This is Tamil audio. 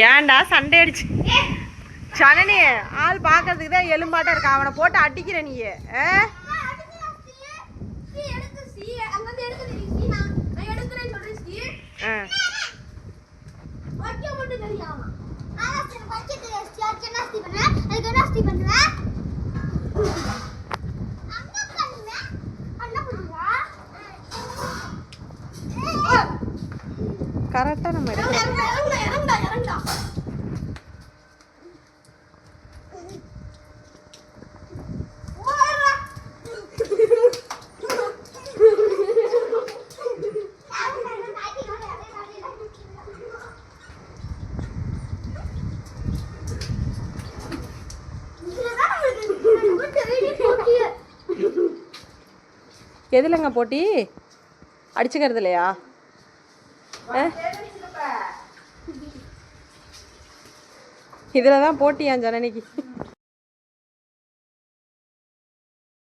ஏன்டா சண்டை அடிச்சு? சனனி ஆள் பார்க்கறதுக்கு தான் எலும்பாட்டம் இருக்கா? அவனை போட்டு அடிக்கிற நீ. ஆ? ஆ. கரெக்டா நம்ம எடுக்கிறோம். எதுலங்க போட்டி? அடிச்சுக்கிறது இல்லையா இதில் தான் போட்டியான் ஜனனிக்கு.